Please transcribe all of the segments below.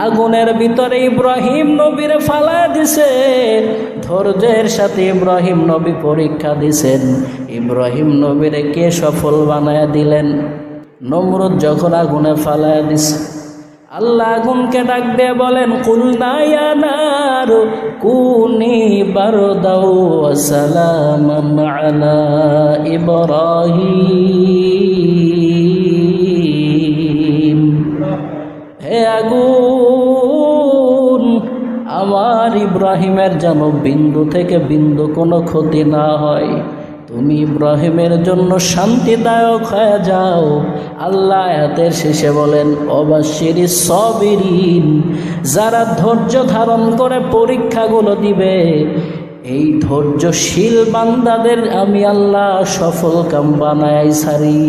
আগুনের ভিতরে ইব্রাহিম নবীর ফালা দিছে, ধৈর্যের সাথে ইব্রাহিম নবী পরীক্ষা দিছেন। ইব্রাহিম নবীরে কে সফল বানায় দিলেন? নমরুদ যখন আগুনে ফালায় দিছে, আল্লাহ আগুনকে ডাক দিয়ে বলেন কুলনায়ানার কুনি বারদাও সালামান আলা ইব্রাহিম। হে আগুন ইব্রাহিমের যেন বিন্দু থেকে বিন্দু কোনো ক্ষতি না হয়। তুমি ইব্রাহিমের জন্য শান্তিদায়ক হয়ে যাও। আল্লাহ এতের শেষে বলেন অবাশিরি সবিরিন, যারা ধৈর্য ধারণ করে পরীক্ষাগুলো দিবে, এই ধৈর্যশীল বান্দাদের আমি আল্লাহ সফল কাম বানাই সারি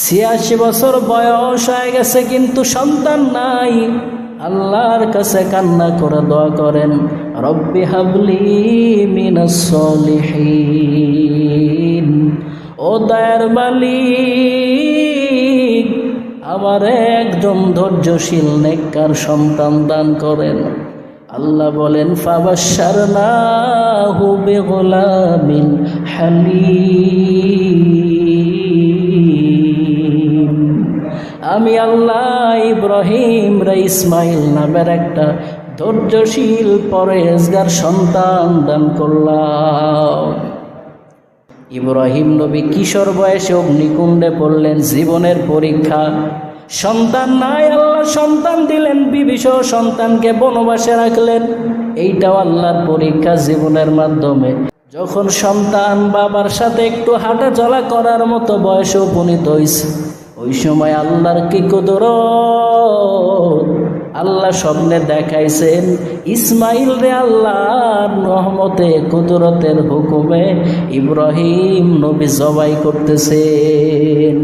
ছিয়াশি বছর বয়স হয়ে গেছে, কিন্তু সন্তান নাই। আল্লাহর কাছে কান্না করে দোয়া করেন, রব্বি হাবলি মিনাস সলিহিন। ও দয়ার মালিক, আমার একজন ধৈর্যশীল নেককার সন্তান দান করেন। আল্লাহ বলেন ফাবাসার না হুবে গোলামিন হালিম। আমি আল্লাহ ইব্রাহিম রে ইসমাইল নামের একটা ধৈর্যশীল পরেজগার সন্তান দান করলাম। ইব্রাহিম নবী কিশোর বয়সে অগ্নিকুণ্ডে পড়লেন, জীবনের পরীক্ষা। সন্তান নাই, আল্লাহ সন্তান দিলেন বিবিসহ সন্তানকে বনবাসে রাখলেন। এইটাও আল্লাহর পরীক্ষা জীবনের মাধ্যমে। যখন সন্তান বাবার সাথে একটু হাঁটা চলা করার মতো বয়সে উপনীত হয়েছে ওই সময় আল্লাহর কি কুদর আল্লাহ স্বপ্নে দেখাইছেন, ইসমাইল রে আল্লাহর রহমতে, কুদরতের হুকুমে ইব্রাহিম নবী জবাই করতেছেন।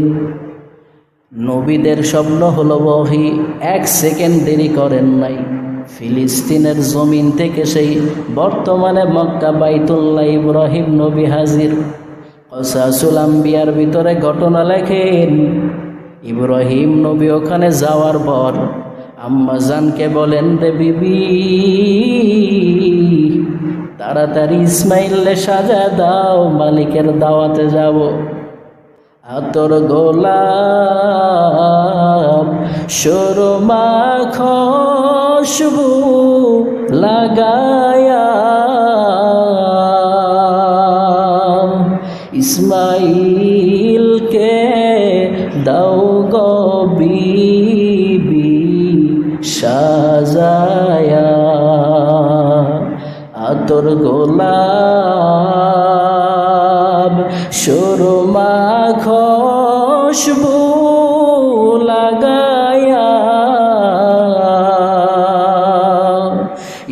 নবীদের স্বপ্ন হলো বহি, এক সেকেন্ড দেরি করেন নাই। ফিলিস্তিনের জমিন থেকে সেই বর্তমানে মক্কা বাইতুল্লাহ ইব্রাহিম নবী হাজির। কসাসুল আম্বিয়ার ভিতরে ঘটনা লেখেন ইব্রাহিম নবী ওখানে যাওয়ার পর আম্মাজানকে বলেন রে বিবি, তাড়াতাড়ি ইসমাইলে সাজা দাও, মালিকের দাওয়াতে যাব। আতর গোলাপ সরমা খুশবু লাগায়া। ইসমাইলকে আতর গোলাপ সুরমা খুশবু লাগায়া।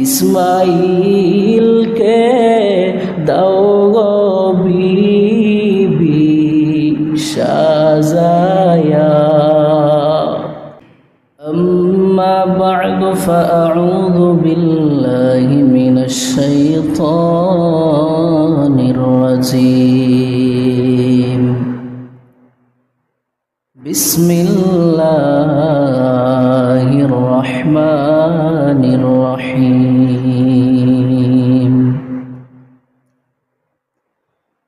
ইসমাইলকে দাও গো বিবি فأعوذ بالله من الشيطان الرجيم. بسم الله الرحمن الرحيم.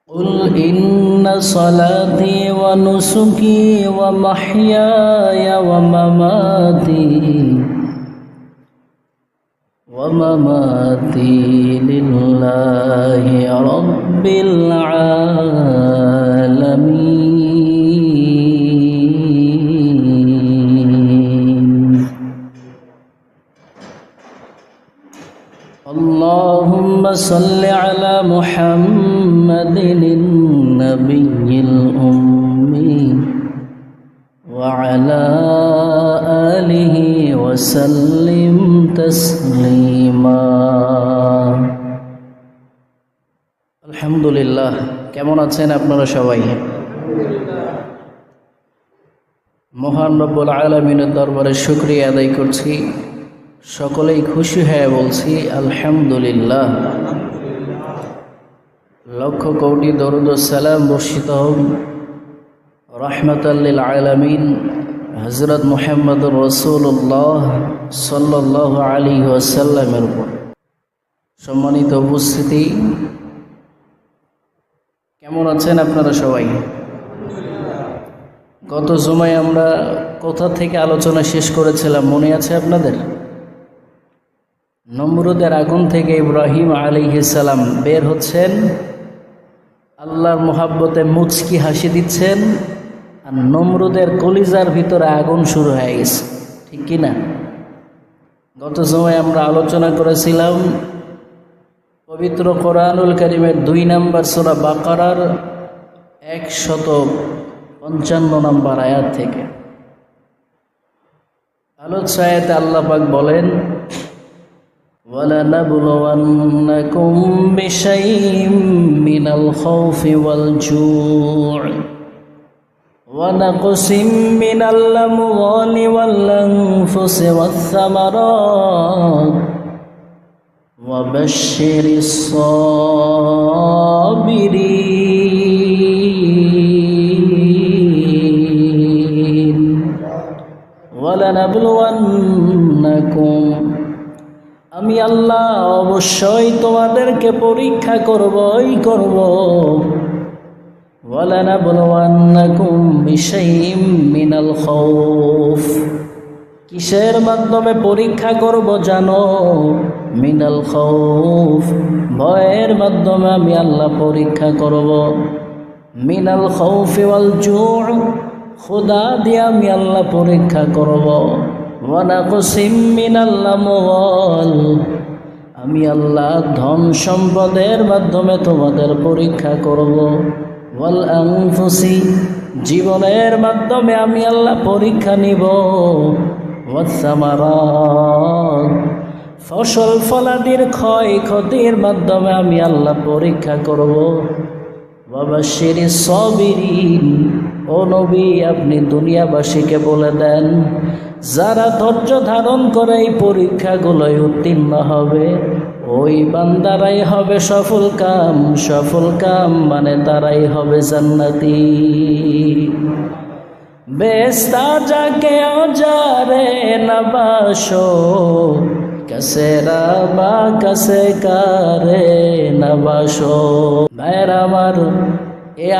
قل إن صلاتي ونسكي ومحياي ومماتي ومماتي لله رب العالمين. اللهم صل على محمد আছেন আপনারা সবাই। মহান রব্বুল আলমিনের দরবারে শুক্রিয়া আদায় করছি। সকলেই খুশি হয়ে বলছি, আলহামদুলিল্লাহ। লক্ষ কোটি দরুদ সালাম বর্ষিত হোক। রহমতাল্লিল আলামিন। হজরত মোহাম্মদ রসুল্লাহ সাল্লাহ আলী ওয়াসাল্লামের উপর। সম্মানিত উপস্থিতি কেমন আছেন আপনারা সবাই? গত সময় আমরা কোথা থেকে আলোচনা শেষ করেছিলাম, মনে আছে আপনাদের? নমরুদের আগুন থেকে ইব্রাহিম আলিহিসাল্লাম বের হচ্ছেন, আল্লাহর মোহাব্বতে মুচকি হাসি দিচ্ছেন, আর নমরুদের কলিজার ভিতরে আগুন শুরু হয়ে গেছে। ঠিক কি না গত সময় আমরা আলোচনা করেছিলাম পবিত্র কোরআনুল করিমের দুই নম্বর সোরা বাকারার একশত পঞ্চান্ন নম্বর আয়াত থেকে আলোচ্য আয়াতে আল্লাহ পাক বলেন ولنبلونكم بشيء من الخوف والجوع ونقص من الأموال والأنفس والثمرات وبشر الصابرين ولنبلونكم আমি আল্লাহ অবশ্যই তোমাদেরকে পরীক্ষা করবই করব ولنبلونكم بشيء من الخوف কিসের মাধ্যমে পরীক্ষা করব জানো মিনাল খৌফ, ভয়ের মাধ্যমে আমি আল্লাহ পরীক্ষা করব। মিনাল খৌফ ওয়াল জুর খোদা দিয়ে আমি আল্লাহ পরীক্ষা করব। ওয়ানাকুসিম মিনাল আমওয়াল, আমি আল্লাহ ধন সম্পদের মাধ্যমে তোমাদের পরীক্ষা করব। ওয়াল আনফুসি, জীবনের মাধ্যমে আমি আল্লাহ পরীক্ষা নিব। ওয়াসামারাত ফসল ফলাদির ক্ষয় ক্ষতির মাধ্যমে আমি আল্লাহ পরীক্ষা করব। বাবা শিরি সবিরিন। ও নবী, আপনি দুনিয়াবাসীকে বলে দেন, যারা ধৈর্য ধারণ করে এই পরীক্ষাগুলোয় উত্তীর্ণ হবে, ওই বান্দারাই হবে সফল কাম। সফল কাম মানে তারাই হবে জান্নাতি। বেস্তা যাকে অজারে নবাসো কসে রাবা কসে কারে নবাসো। ভাইয়ের আমার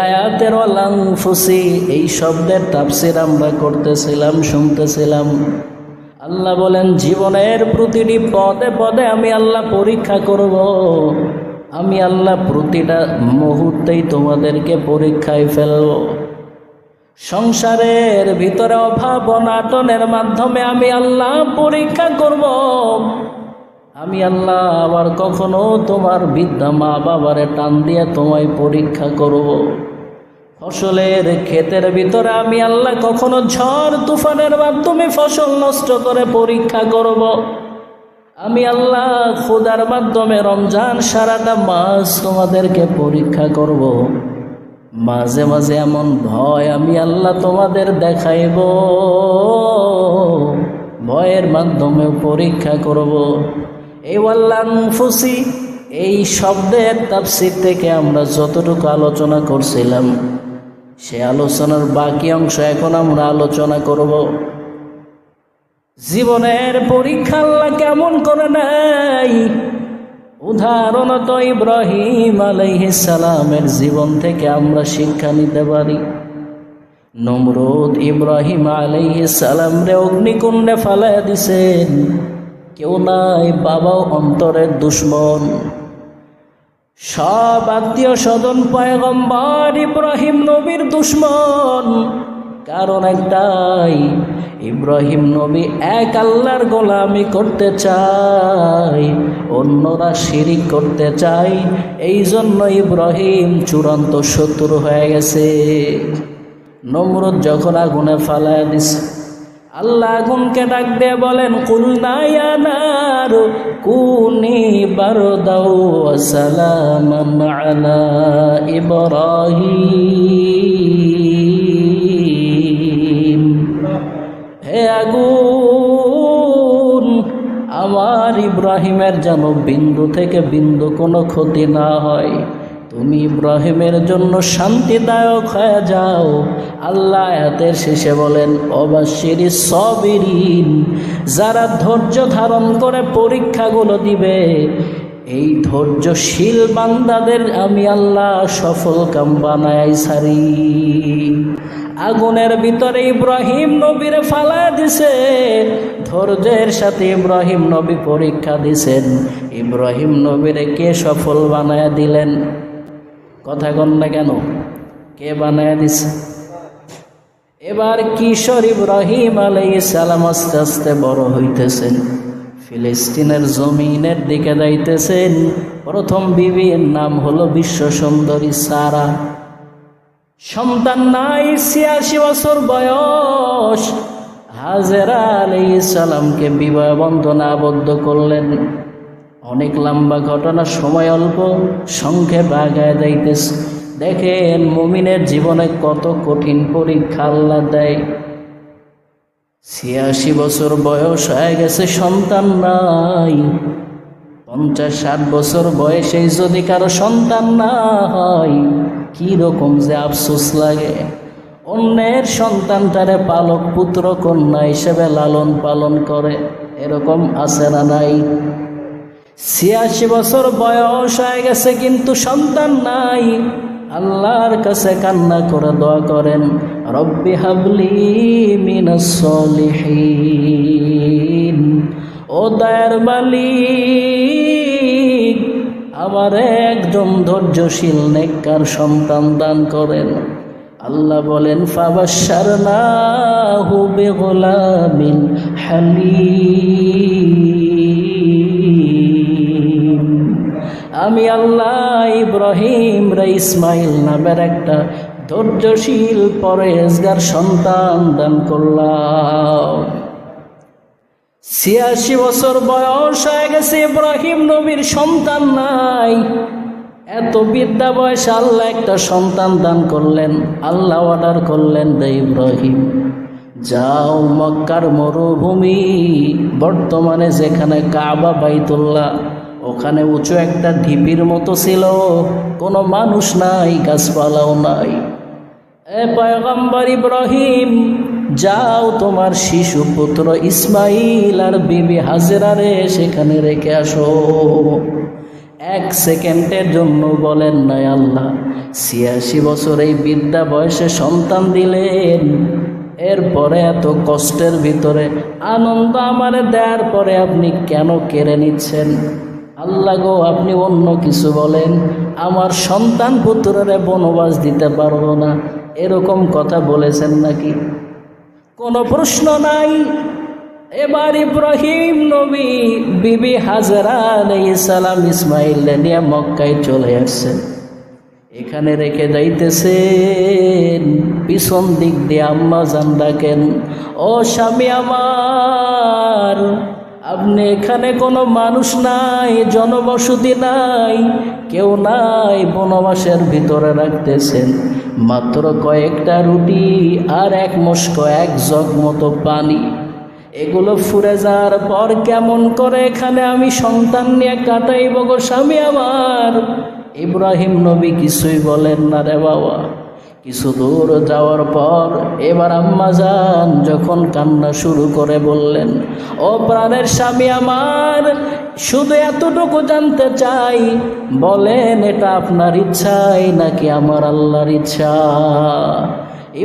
আয়াতের অলাং ফুসি এই শব্দের তাপসির আমরা করতেছিলাম, শুনতেছিলাম। আল্লাহ বলেন, জীবনের প্রতিটি পদে পদে আমি আল্লাহ পরীক্ষা করব। আমি আল্লাহ প্রতিটা মুহূর্তেই তোমাদেরকে পরীক্ষায় ফেলব। সংসারের ভিতরে অভাব অনাটনের মাধ্যমে আমি আল্লাহ পরীক্ষা করব। আমি আল্লাহ আবার কখনো তোমার বিদ্যা মা বাবারে টান দিয়ে তোমায় পরীক্ষা করব। ফসলের ক্ষেতের ভিতরে আমি আল্লাহ কখনো ঝড় তুফানের মাধ্যমে ফসল নষ্ট করে পরীক্ষা করব। আমি আল্লাহ খুদার মাধ্যমে রমজান সারাটা মাস তোমাদেরকে পরীক্ষা করব। মাঝে মাঝে এমন ভয় আমি আল্লাহ তোমাদের দেখাইব। ভয়ের মাধ্যমে পরীক্ষা করব। এই আল্লাহ ফুসি এই শব্দের তাফসির থেকে আমরা যতটুকু আলোচনা করছিলাম, সে আলোচনার বাকি অংশ এখন আমরা আলোচনা করব। জীবনের পরীক্ষা আল্লাহ কেমন করে নেয়? উদাহরণত ইব্রাহিম সালামের জীবন থেকে আমরা শিক্ষা নিতে পারি। নমরুদ ইব্রাহিম সালাম রে অগ্নিকুণ্ডে ফালাইয়া দিছেন। কেউ নাই, বাবাও অন্তরের দুশ্মন। সব আত্মীয় স্বজন, পয়গম্বর ইব্রাহিম নবীর দুশ্মন। কারণ একটাই, ইব্রাহিম নবী এক আল্লাহর গোলামি করতে চাই অন্যরা শিরিক করতে চাই এই জন্য ইব্রাহিম চূড়ান্ত শত্রু হয়ে গেছে। নমরুদ যখন আগুনে ফালায় দিছে, আল্লাহ আগুনকে ডাক দিয়ে বলেন কুলনায়ানার কুনি বারদাও সালাম আলা ইব্রাহিম। আগুন আমার ইব্রাহিমের যেন বিন্দু থেকে বিন্দু কোনো ক্ষতি না হয়। তুমি ইব্রাহিমের জন্য শান্তিদায়ক হয়ে যাও। আল্লাহ এতের শেষে বলেন অবাশির সবিরিন, যারা ধৈর্য ধারণ করে পরীক্ষাগুলো দিবে, এই ধৈর্যশীল বান্দাদের আমি আল্লাহ সফল কাম বানাই সারি আগুনের ভিতরে ইব্রাহিম নবীর ফালায় দিছে, ধৈর্যের সাথে ইব্রাহিম নবী পরীক্ষা দিছেন। ইব্রাহিম নবীরে কে সফল বানায় দিলেন? কথা কন না কেন? কে বানায় দিছে? এবার কিশোর ইব্রাহিম আলাই সালাম আস্তে আস্তে বড় হইতেছেন। ফিলিস্তিনের জমিনের দিকে যাইতেছেন। প্রথম বিবির নাম হলো বিশ্ব সুন্দরী সারা। সন্তান নাই, ছিয়াশি বছর বয়স। হাজেরা আলাই সালামকে বিবাহ বন্ধনে আবদ্ধ করলেন। অনেক লম্বা ঘটনা, সময় অল্প, সংক্ষেপ আগায় যাইতেছে। দেখেন, মুমিনের জীবনে কত কঠিন পরীক্ষা আল্লাহ দেয়। ছিয়াশি বছর বয়স হয়ে গেছে, সন্তান নাই। পঞ্চাশ ষাট বছর বয়সে যদি কারও সন্তান না হয়, কি রকম যে আফসোস লাগে। অন্যের সন্তানটারে পালক পুত্র কন্যা হিসেবে লালন পালন করে, এরকম আছে না নাই? ছিয়াশি বছর বয়স হয়ে গেছে কিন্তু সন্তান নাই। আল্লাহর কাছে কান্না করে দোয়া করেন, রব্বি হাবলি মিনাস সলিহিন। ও দয়ার মালিক, আমার একজন ধৈর্যশীল নেককার সন্তান দান করেন। আল্লাহ বলেন ফাবাসার না হুবে গোলামিন হালিম। আমি আল্লাহ ইব্রাহিম রে ইসমাইল নামের একটা ধৈর্যশীল পরেজগার সন্তান দান করলাম। ছিয়াশি বছর বয়স হয়ে গেছে, ইব্রাহিম নবীর সন্তান নাই। এত বিদ্যা বয়স আল্লাহ একটা সন্তান দান করলেন, আল্লাহ অর্ডার করলেন দে ইব্রাহিম, যাও মক্কার মরুভূমি, বর্তমানে যেখানে কাবা, বাইতুল্লাহ, ওখানে উঁচু একটা ঢিপির মতো ছিল, কোনো মানুষ নাই, গাছপালাও নাই। এ পয়গম্বর ইব্রাহিম যাও তোমার শিশু পুত্র ইসমাইল আর বিবি হাজেরারে সেখানে রেখে আসো। এক সেকেন্ডের জন্য বলেন নাই আল্লাহ, ছিয়াশি বছর এই বিদ্যা বয়সে সন্তান দিলেন। এরপরে এত কষ্টের ভিতরে আনন্দ আমার দেওয়ার পরে আপনি কেন কেড়ে নিচ্ছেন? আল্লাহ গো, আপনি অন্য কিছু বলেন, আমার সন্তান পুত্ররে বনবাস দিতে পারব না। এরকম কথা বলেছেন নাকি? কোনো প্রশ্ন নাই। এবার ইব্রাহিম নবী বিবি হাজরা ইসালাম সালাম ইসমাইল নিয়ে মক্কায় চলে আসছেন। এখানে রেখে যাইতেছেন। পিছন দিক দিয়ে আম্মা জান ডাকেন ও স্বামী আমার আপনি এখানে কোনো মানুষ নাই, জনবসতি নাই, কেউ নাই, বনবাসের ভিতরে রাখতেছেন। মাত্র কয়েকটা রুটি আর এক মস্ক, এক জগ মতো পানি। এগুলো ফুরে যাওয়ার পর কেমন করে এখানে আমি সন্তান নিয়ে কাটাইব গো স্বামী আমার? ইব্রাহিম নবী কিছুই বলেন না রে বাবা। কিছু দূর যাওয়ার পর এবার আম্মা যান যখন কান্না শুরু করে বললেন, ও প্রাণের স্বামী আমার, শুধু এতটুকু জানতে চাই, বলেন এটা আপনার ইচ্ছাই নাকি আমার আল্লাহর ইচ্ছা?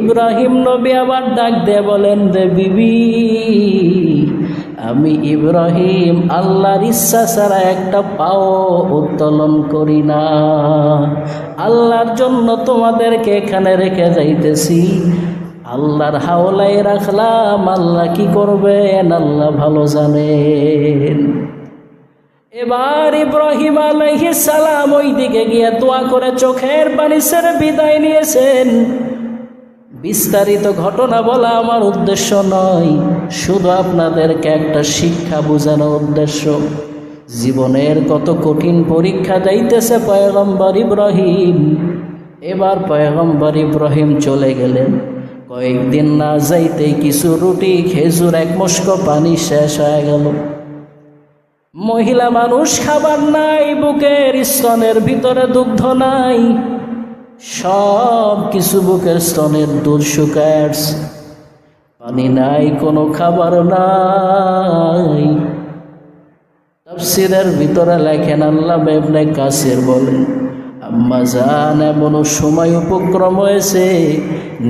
ইব্রাহিম নবী আবার ডাক দিয়ে বলেন রে বিবি আমি ইব্রাহিম, আল্লাহর ইচ্ছা ছাড়া একটা পাও উত্তোলন করি না। আল্লাহর জন্য তোমাদেরকে এখানে রেখে যাইতেছি। আল্লাহর হাওলাই রাখলাম, আল্লাহ কি করবেন? আল্লাহ ভালো জানেন। এবার ইব্রাহিম আলাইহিস সালাম ওই দিকে গিয়ে দোয়া করে চোখের পানি বিদায় নিয়েছেন। বিস্তারিত ঘটনা বলা আমার উদ্দেশ্য নয়। শুধু আপনাদেরকে একটা শিক্ষা বোঝানোর উদ্দেশ্য। জীবনের কত কঠিন পরীক্ষা যাইতেছে পয়গম্বর ইব্রাহিম। এবার পয়গম্বর ইব্রাহিম চলে গেলেন। কয়েকদিন না যাইতেই কিছু রুটি, খেজুর, এক মস্ক পানি শেষ হয়ে গেল। মহিলা মানুষ খাবার নাই, বুকের স্তনের ভিতরে দুগ্ধ নাই। সব কিছু বুকের স্তনের দুধ শুকায় পানি নাই, কোনো খাবার নাই। তাফসিরের ভিতরে লেখেন, আল্লাহ বেবনে কাসির বলেন, আম্মা জান এমন সময় উপক্রম হয়েছে,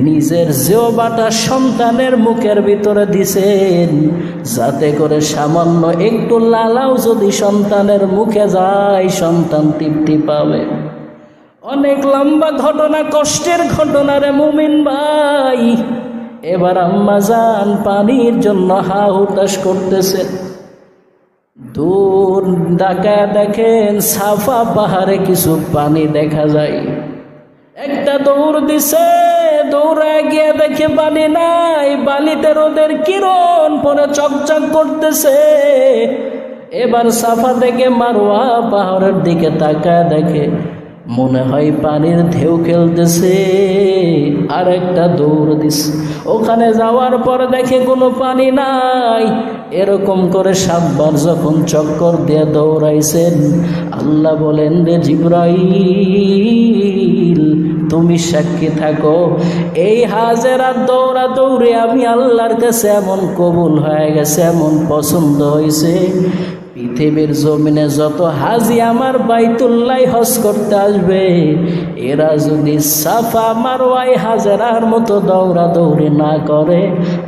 নিজের যেও বাটা সন্তানের মুখের ভিতরে দিছেন, যাতে করে সামান্য একটু লালাও যদি সন্তানের মুখে যায়, সন্তান তৃপ্তি পাবে। অনেক লম্বা ঘটনা, কষ্টের ঘটনা রে মুমিন ভাই। এবার আম্মা জান পানির জন্য হা হুতাশ করতেছেন দূর ডাকায় দেখেন সাফা পাহাড়ে কিছু পানি দেখা যায়। একটা দৌড় দিছে দৌড়ে গিয়ে দেখে পানি নাই। বালিতে রোদের কিরণ পরে চকচক করতেছে। এবার সাফা থেকে মারোয়া পাহাড়ের দিকে তাকায় দেখে মনে হয় পানির ঢেউ খেলতেছে আর একটা দৌড় দিছে ওখানে যাওয়ার পর দেখে কোনো পানি নাই। এরকম করে সাতবার যখন চক্কর দিয়ে দৌড়াইছেন, আল্লাহ বলেন, রে জিব্রাইল, তুমি সাক্ষী থাকো। এই হাজেরা দৌড়া দৌড়ে আমি আল্লাহর কাছে এমন কবুল হয়ে গেছে, এমন পছন্দ হয়েছে পৃথিবীর জমিনে যত হাজি আমার বাইতুল্লাই হজ করতে আসবে, এরা যদি সাফা মারওয়াই হাজারার মতো দৌড়া দৌড়ি না করে,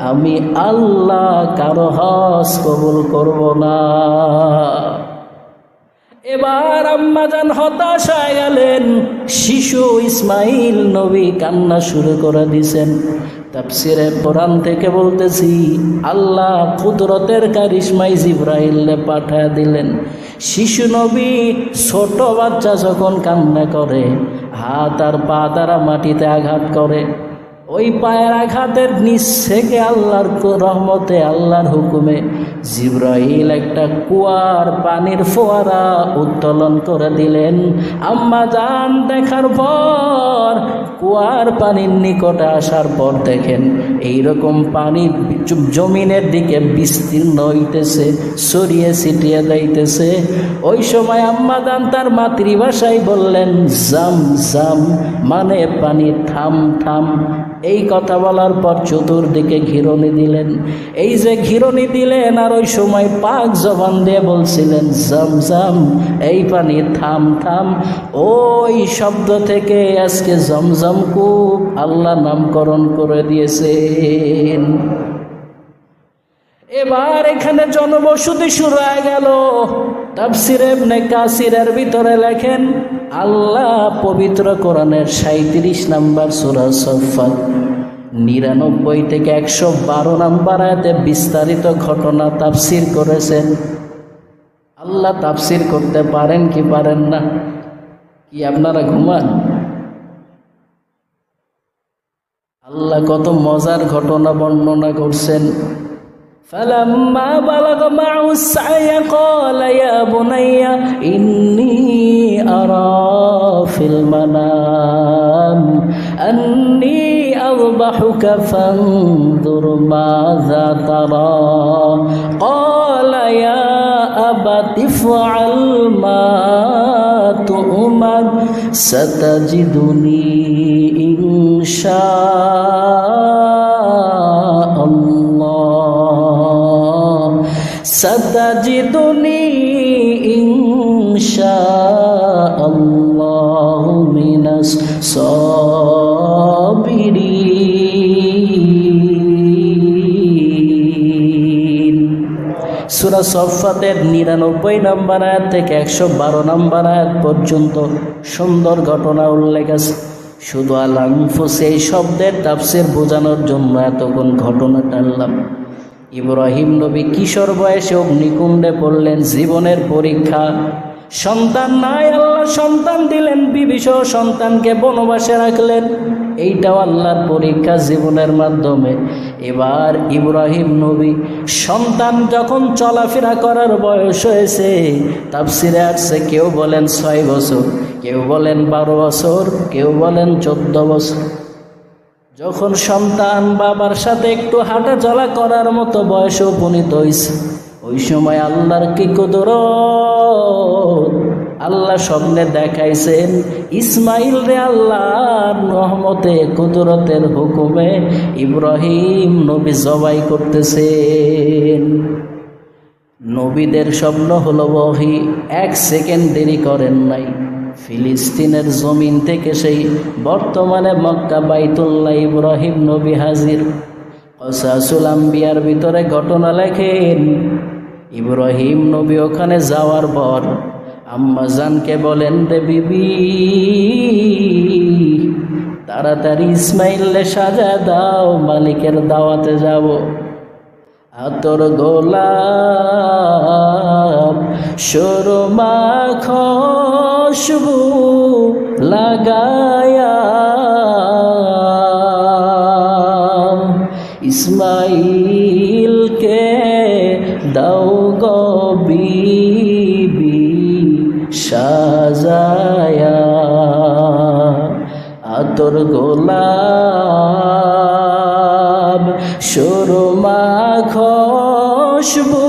আমি আল্লাহ কারও হজ কবুল করব না। এবার আম্মাজান হতাশ হয়ে গেলেন, শিশু ইসমাইল নবী কান্না শুরু করে দিছেন। তাফসিরে কোরআন থেকে বলতেছি, আল্লাহ কুদরতের কারিশমাই জিব্রাইলে পাঠায় দিলেন। শিশু নবী ছোট বাচ্চা যখন কান্না করে, হাত আর পা দ্বারা মাটিতে আঘাত করে ওই পায়ের আঘাতের নিচ থেকে আল্লাহর রহমতে আল্লাহর হুকুমে জিব্রাইল একটা কুয়ার পানির ফোয়ারা উত্তোলন করে দিলেন। আম্মা জান, দেখার পর কুয়ার পানির নিকটে আসার পর দেখেন এইরকম পানি জমিনের দিকে বিস্তীর্ণ হইতেছে সরিয়ে ছিটিয়ে যাইতেছে। ওই সময় আম্মা জান তার মাতৃভাষায় বললেন, জাম জাম মানে পানি থাম থাম এই কথা বলার পর চতুর্দিকে ঘিরনি দিলেন। এই যে ঘিরনি দিলেন আর ওই সময় পাক জবান দিয়ে বলছিলেন জমজম জাম, এই পানি থাম থাম। ওই শব্দ থেকে আজকে জমজম কূপ আল্লাহ নামকরণ করে দিয়েছেন। এবার এখানে জনবসতি শুরু হয়ে গেল। তাফসির এমনি কাসিরের ভিতরে লেখেন, আল্লাহ পবিত্র কোরআনের সাঁত্রিশ নাম্বার সুরা নিরানব্বই থেকে একশো বারো নাম্বার আয়াতে বিস্তারিত ঘটনা তাফসির করেছেন। আল্লাহ তাফসির করতে পারেন কি পারেন না? কি আপনারা ঘুমান? আল্লাহ কত মজার ঘটনা বর্ণনা করছেন। فلما بلغ معه السعي قال يا بني إني أرى في المنام أني أذبحك فانظر ماذا ترى قال يا أبت افعل ما تؤمر ستجدني إن شاء ستجدني إن شاء الله من الصابرين সুরা সফাতের নিরানব্বই নম্বর আয়াত থেকে একশো বারো নম্বর আয়াত পর্যন্ত সুন্দর ঘটনা উল্লেখ আছে শুধু আলাংফুস এই শব্দের তাফসির বোঝানোর জন্য এতক্ষণ ঘটনা টানলাম ইব্রাহিম নবী কিশোর বয়সে অগ্নিকুণ্ডে পড়লেন, জীবনের পরীক্ষা। সন্তান নাই, আল্লাহ সন্তান দিলেন বিবিসহ সন্তানকে বনবাসে রাখলেন। এইটাও আল্লাহর পরীক্ষা জীবনের মাধ্যমে। এবার ইব্রাহিম নবী সন্তান যখন চলাফেরা করার বয়স হয়েছে, তাফসিরে আসছে, কেউ বলেন ছয় বছর, কেউ বলেন বারো বছর, কেউ বলেন চোদ্দ বছর। যখন সন্তান বাবার সাথে একটু হাঁটা চলা করার মতো বয়সে উপনীত হয়েছে, ওই সময় আল্লাহর কি কুদর আল্লাহ স্বপ্নে দেখাইছেন, ইসমাইল রে আল্লাহর রহমতে, কুদরতের হুকুমে ইব্রাহিম নবী জবাই করতেছেন। নবীদের স্বপ্ন হলো বহি, এক সেকেন্ড দেরি করেন নাই। ফিলিস্তিনের জমিন থেকে সেই বর্তমানে মক্কা বাইতুল্লাহ ইব্রাহিম নবী হাজির। কসাসুল আম্বিয়ার ভিতরে ঘটনা লেখেন, ইব্রাহিম নবী ওখানে যাওয়ার পর আম্মাজানকে বলেন, রে বিবি, তাড়াতাড়ি ইসমাইলে সাজা দাও, মালিকের দাওয়াতে যাব। আতর গোলাপ সরমা খুশবু লাগায়া। ইসমাইলকে দাও গো বিবি সাজায়া। আতর গোলাপ সুরমা খুশবু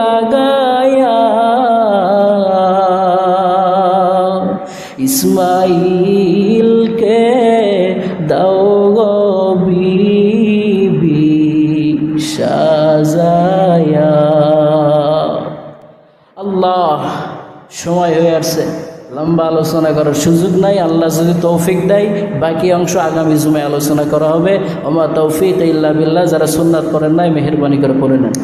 লাগায়া। ইসমাইলকে দাও বিবি সাজায়া। আল্লাহ সময় হয়ে আসছে। লম্বা আলোচনা করার সুযোগ নাই, আল্লাহ যদি তৌফিক দেয়, বাকি অংশ আগামী জুমে আলোচনা করা হবে। আমার তৌফিক ইল্লা বিল্লাহ, যারা সুন্নাত করেন নাই, মেহরবানি করে পড়ে নেন।